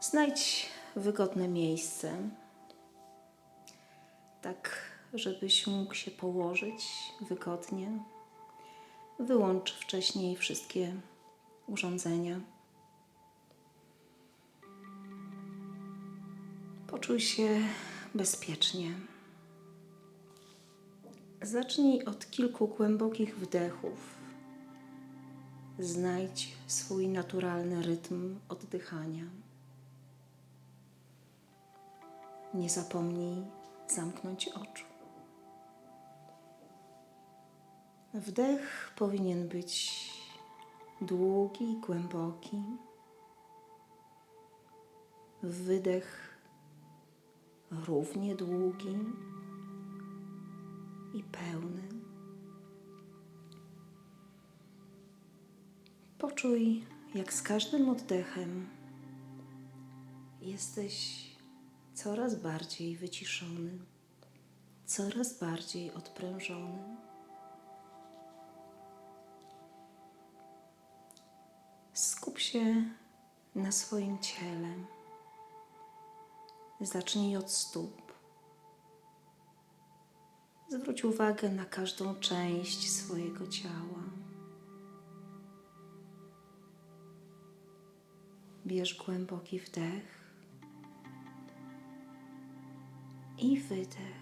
Znajdź wygodne miejsce, tak żebyś mógł się położyć wygodnie. Wyłącz wcześniej wszystkie urządzenia. Poczuj się bezpiecznie. Zacznij od kilku głębokich wdechów. Znajdź swój naturalny rytm oddychania. Nie zapomnij zamknąć oczu. Wdech powinien być długi i głęboki. Wydech równie długi i pełny. Poczuj, jak z każdym oddechem jesteś coraz bardziej wyciszony, coraz bardziej odprężony. Skup się na swoim ciele. Zacznij od stóp. Zwróć uwagę na każdą część swojego ciała. Bierz głęboki wdech i wydech.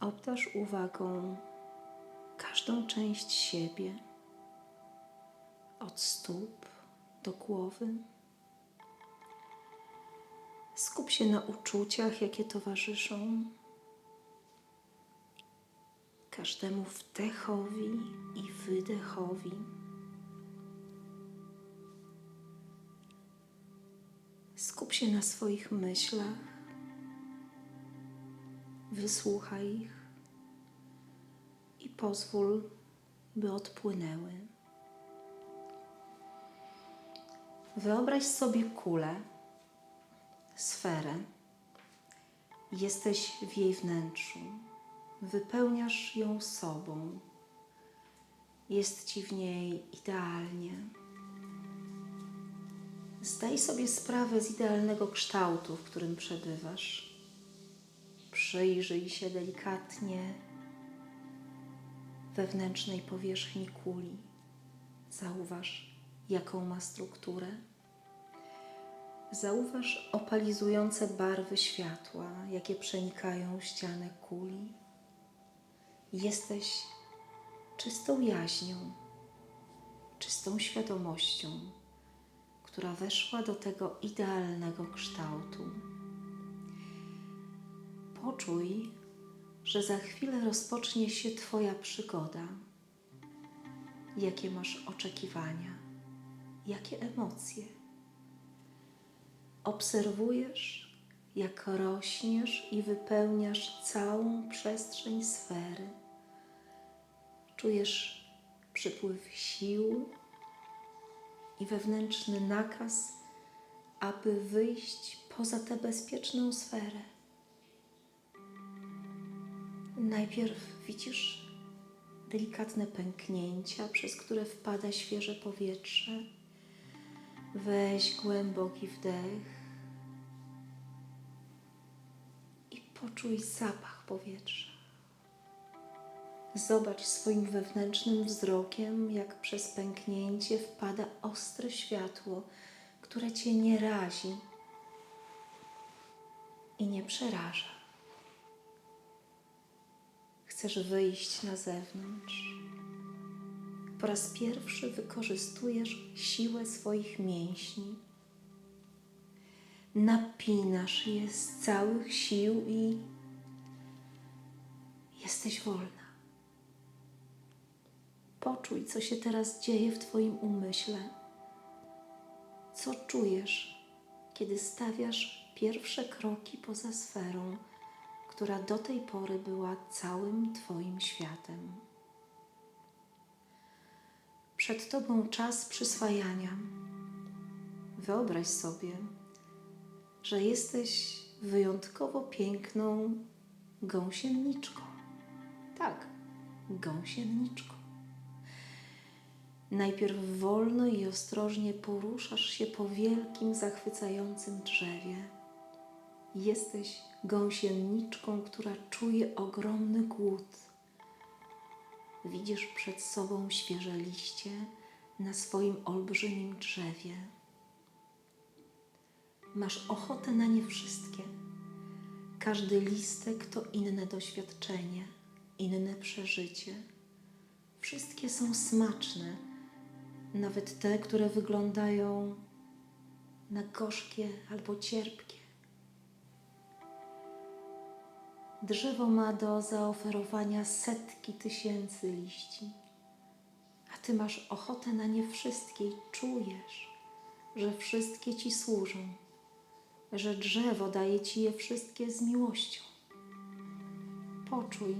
Obdarz uwagą każdą część siebie, od stóp do głowy. Skup się na uczuciach, jakie towarzyszą każdemu wdechowi i wydechowi. Się na swoich myślach, wysłuchaj ich i pozwól, by odpłynęły. Wyobraź sobie kulę, sferę. Jesteś w jej wnętrzu, wypełniasz ją sobą. Jest ci w niej idealnie. Zdaj sobie sprawę z idealnego kształtu, w którym przebywasz. Przyjrzyj się delikatnie wewnętrznej powierzchni kuli. Zauważ, jaką ma strukturę. Zauważ opalizujące barwy światła, jakie przenikają ścianę kuli. Jesteś czystą jaźnią, czystą świadomością, która weszła do tego idealnego kształtu. Poczuj, że za chwilę rozpocznie się Twoja przygoda. Jakie masz oczekiwania, jakie emocje? Obserwujesz, jak rośniesz i wypełniasz całą przestrzeń sfery. Czujesz przypływ sił i wewnętrzny nakaz, aby wyjść poza tę bezpieczną sferę. Najpierw widzisz delikatne pęknięcia, przez które wpada świeże powietrze. Weź głęboki wdech i poczuj zapach powietrza. Zobacz swoim wewnętrznym wzrokiem, jak przez pęknięcie wpada ostre światło, które cię nie razi i nie przeraża. Chcesz wyjść na zewnątrz. Po raz pierwszy wykorzystujesz siłę swoich mięśni. Napinasz je z całych sił i jesteś wolna. Poczuj, co się teraz dzieje w Twoim umyśle. Co czujesz, kiedy stawiasz pierwsze kroki poza sferą, która do tej pory była całym Twoim światem. Przed Tobą czas przyswajania. Wyobraź sobie, że jesteś wyjątkowo piękną gąsienniczką. Tak, gąsienniczką. Najpierw wolno i ostrożnie poruszasz się po wielkim, zachwycającym drzewie. Jesteś gąsieniczką, która czuje ogromny głód. Widzisz przed sobą świeże liście na swoim olbrzymim drzewie. Masz ochotę na nie wszystkie. Każdy listek to inne doświadczenie, inne przeżycie. Wszystkie są smaczne, nawet te, które wyglądają na gorzkie albo cierpkie. Drzewo ma do zaoferowania setki tysięcy liści, a ty masz ochotę na nie wszystkie i czujesz, że wszystkie ci służą, że drzewo daje ci je wszystkie z miłością. Poczuj,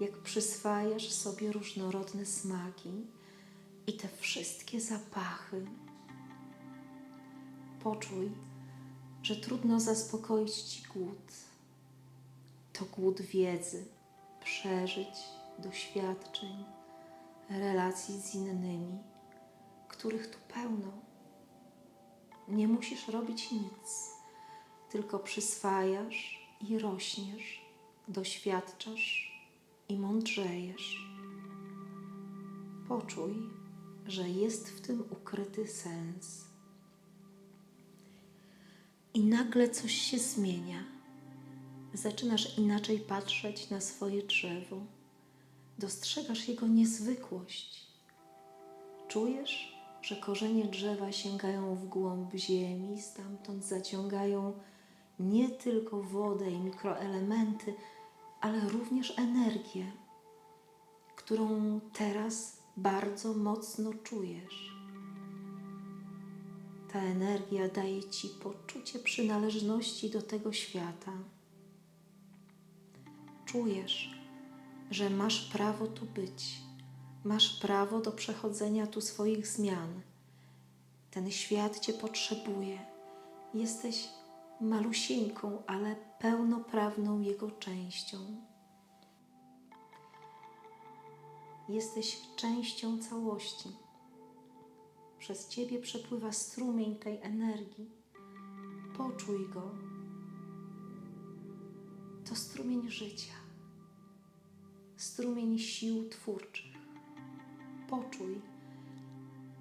jak przyswajasz sobie różnorodne smaki i te wszystkie zapachy. Poczuj, że trudno zaspokoić ci głód. To głód wiedzy, przeżyć, doświadczeń, relacji z innymi, których tu pełno. Nie musisz robić nic, tylko przyswajasz i rośniesz, doświadczasz i mądrzejesz. Poczuj, że jest w tym ukryty sens. I nagle coś się zmienia. Zaczynasz inaczej patrzeć na swoje drzewo. Dostrzegasz jego niezwykłość. Czujesz, że korzenie drzewa sięgają w głąb ziemi, stamtąd zaciągają nie tylko wodę i mikroelementy, ale również energię, którą teraz bardzo mocno czujesz. Ta energia daje ci poczucie przynależności do tego świata. Czujesz, że masz prawo tu być, masz prawo do przechodzenia tu swoich zmian. Ten świat cię potrzebuje. Jesteś malusieńką, ale pełnoprawną jego częścią. Jesteś częścią całości. Przez ciebie przepływa strumień tej energii. Poczuj go. To strumień życia, strumień sił twórczych. Poczuj,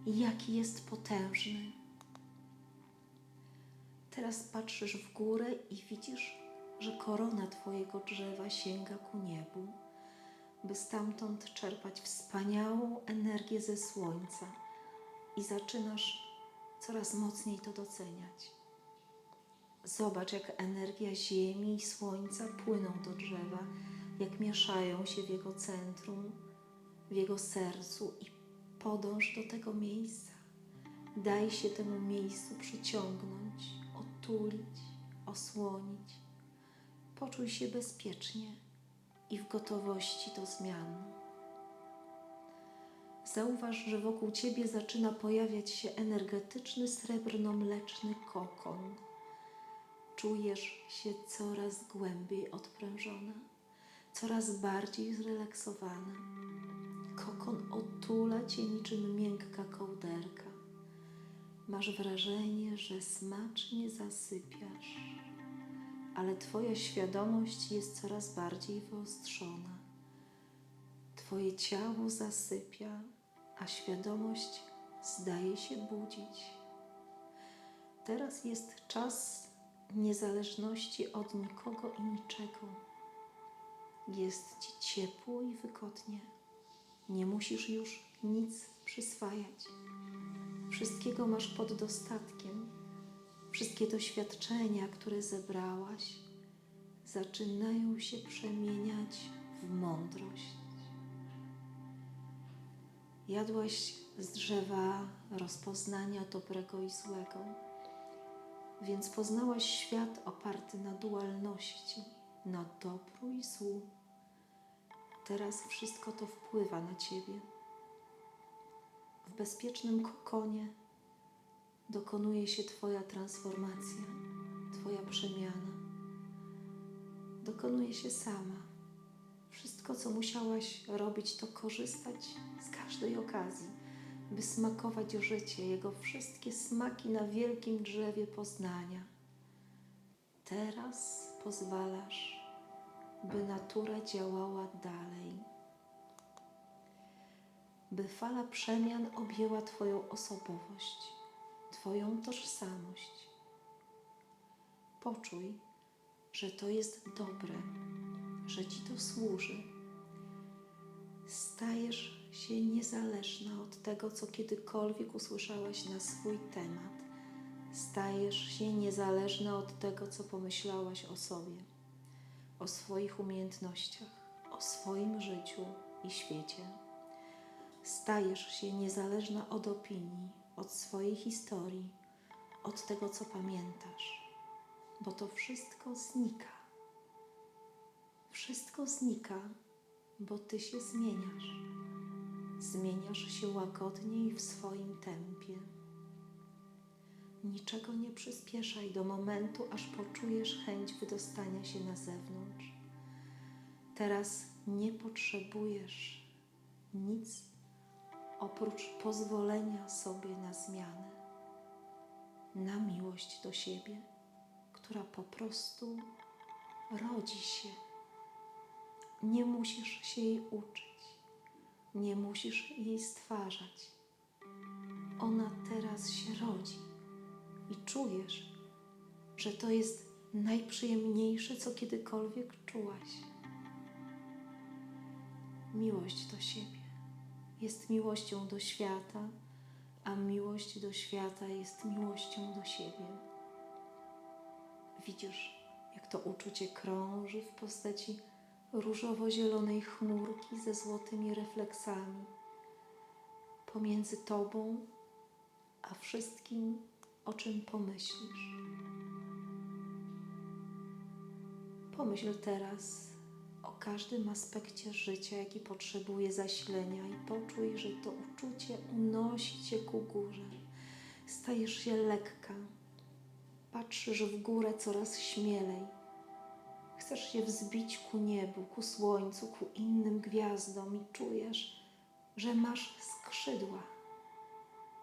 jaki jest potężny. Teraz patrzysz w górę i widzisz, że korona Twojego drzewa sięga ku niebu, by stamtąd czerpać wspaniałą energię ze słońca i zaczynasz coraz mocniej to doceniać. Zobacz, jak energia Ziemi i Słońca płyną do drzewa, jak mieszają się w jego centrum, w jego sercu i podąż do tego miejsca. Daj się temu miejscu przyciągnąć, otulić, osłonić. Poczuj się bezpiecznie i w gotowości do zmian. Zauważ, że wokół ciebie zaczyna pojawiać się energetyczny, srebrno-mleczny kokon. Czujesz się coraz głębiej odprężona, coraz bardziej zrelaksowana. Kokon otula cię niczym miękka kołderka. Masz wrażenie, że smacznie zasypiasz, ale Twoja świadomość jest coraz bardziej wyostrzona. Twoje ciało zasypia, a świadomość zdaje się budzić. Teraz jest czas niezależności od nikogo i niczego. Jest Ci ciepło i wygodnie. Nie musisz już nic przyswajać. Wszystkiego masz pod dostatkiem. Wszystkie doświadczenia, które zebrałaś, zaczynają się przemieniać w mądrość. Jadłaś z drzewa rozpoznania dobrego i złego, więc poznałaś świat oparty na dualności, na dobru i złu. Teraz wszystko to wpływa na ciebie. W bezpiecznym kokonie dokonuje się Twoja transformacja, Twoja przemiana. Dokonuje się sama. Wszystko, co musiałaś robić, to korzystać z każdej okazji, by smakować życie, Jego wszystkie smaki na wielkim drzewie poznania. Teraz pozwalasz, by natura działała dalej, by fala przemian objęła Twoją osobowość, Twoją tożsamość. Poczuj, że to jest dobre, że Ci to służy. Stajesz się niezależna od tego, co kiedykolwiek usłyszałaś na swój temat. Stajesz się niezależna od tego, co pomyślałaś o sobie, o swoich umiejętnościach, o swoim życiu i świecie. Stajesz się niezależna od opinii, od swojej historii, od tego, co pamiętasz, bo to wszystko znika. Wszystko znika, bo ty się zmieniasz. Zmieniasz się łagodnie i w swoim tempie. Niczego nie przyspieszaj do momentu, aż poczujesz chęć wydostania się na zewnątrz. Teraz nie potrzebujesz nic oprócz pozwolenia sobie na zmianę, na miłość do siebie, która po prostu rodzi się. Nie musisz się jej uczyć, nie musisz jej stwarzać. Ona teraz się rodzi i czujesz, że to jest najprzyjemniejsze, co kiedykolwiek czułaś. Miłość do siebie jest miłością do świata, a miłość do świata jest miłością do siebie. Widzisz, jak to uczucie krąży w postaci różowo-zielonej chmurki ze złotymi refleksami pomiędzy tobą a wszystkim, o czym pomyślisz. Pomyśl teraz każdym aspekcie życia, jaki potrzebuje zasilenia, i poczuj, że to uczucie unosi cię ku górze. Stajesz się lekka, patrzysz w górę coraz śmielej. Chcesz się wzbić ku niebu, ku słońcu, ku innym gwiazdom i czujesz, że masz skrzydła.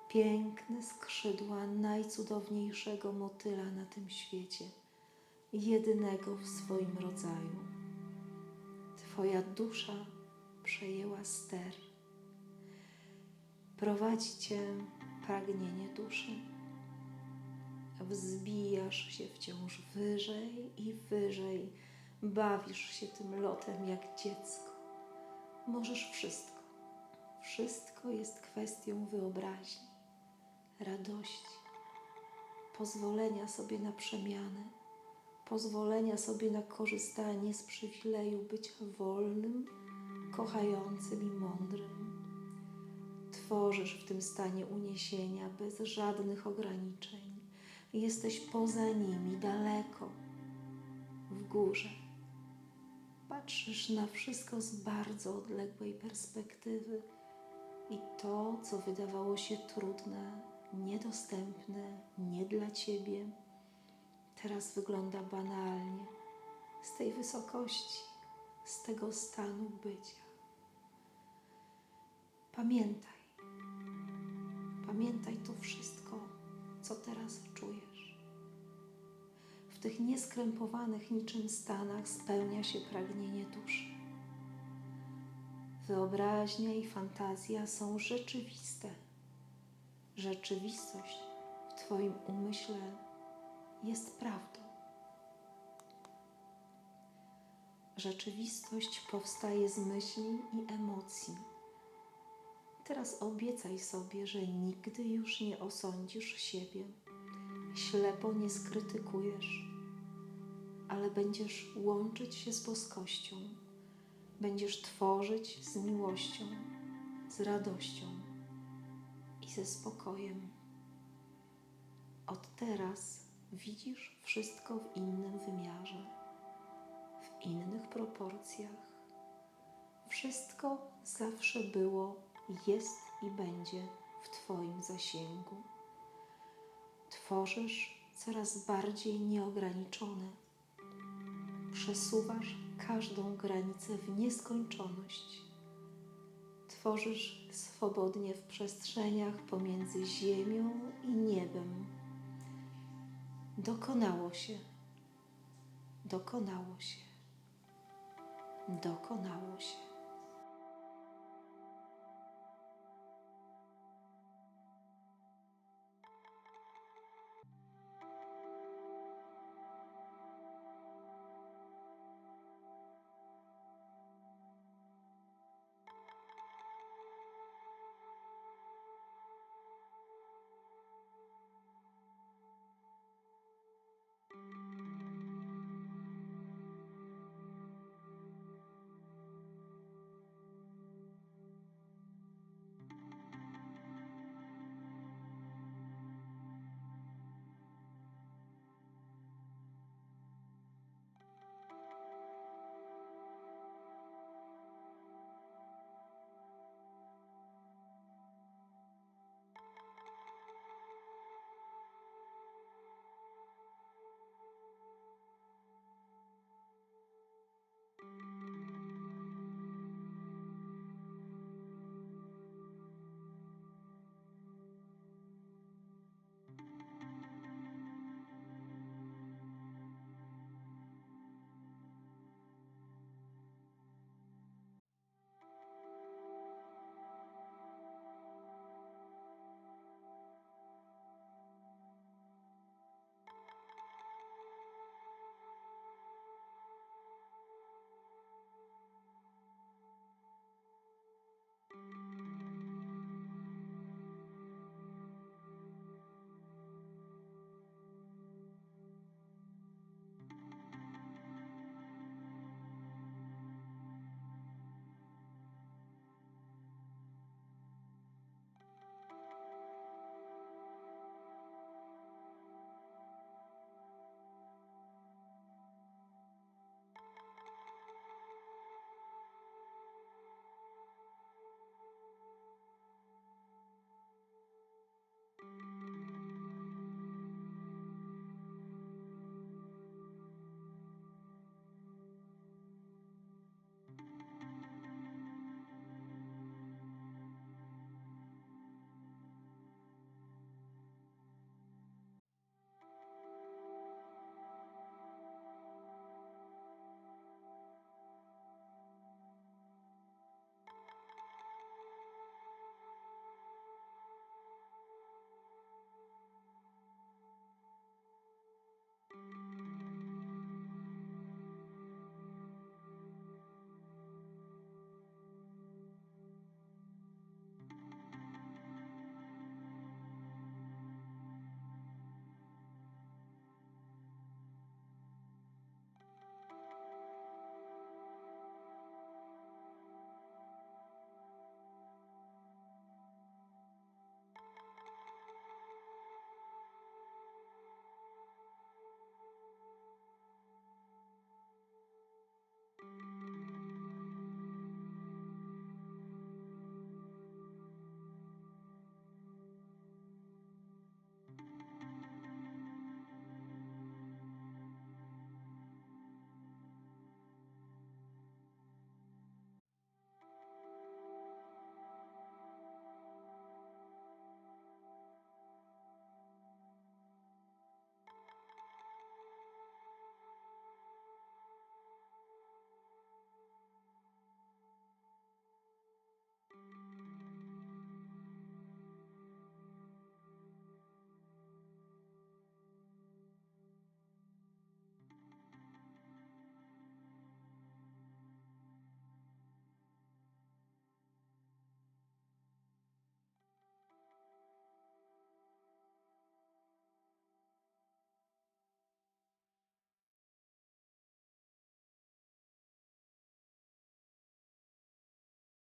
Piękne skrzydła najcudowniejszego motyla na tym świecie, jedynego w swoim rodzaju. Twoja dusza przejęła ster. Prowadzi cię pragnienie duszy. Wzbijasz się wciąż wyżej i wyżej, bawisz się tym lotem jak dziecko. Możesz wszystko. Wszystko jest kwestią wyobraźni, radości, pozwolenia sobie na przemianę, pozwolenia sobie na korzystanie z przywileju bycia wolnym, kochającym i mądrym. Tworzysz w tym stanie uniesienia bez żadnych ograniczeń. Jesteś poza nimi, daleko, w górze. Patrzysz na wszystko z bardzo odległej perspektywy i to, co wydawało się trudne, niedostępne, nie dla ciebie, teraz wygląda banalnie z tej wysokości, z tego stanu bycia. Pamiętaj, pamiętaj to wszystko, co teraz czujesz. W tych nieskrępowanych niczym stanach spełnia się pragnienie duszy. Wyobraźnia i fantazja są rzeczywiste. Rzeczywistość w Twoim umyśle jest prawdą. Rzeczywistość powstaje z myśli i emocji. Teraz obiecaj sobie, że nigdy już nie osądzisz siebie, ślepo nie skrytykujesz, ale będziesz łączyć się z boskością, będziesz tworzyć z miłością, z radością i ze spokojem. Od teraz widzisz wszystko w innym wymiarze, w innych proporcjach. Wszystko zawsze było, jest i będzie w Twoim zasięgu. Tworzysz coraz bardziej nieograniczone. Przesuwasz każdą granicę w nieskończoność. tworzysz swobodnie w przestrzeniach pomiędzy ziemią i niebem. Dokonało się. Dokonało się. Dokonało się.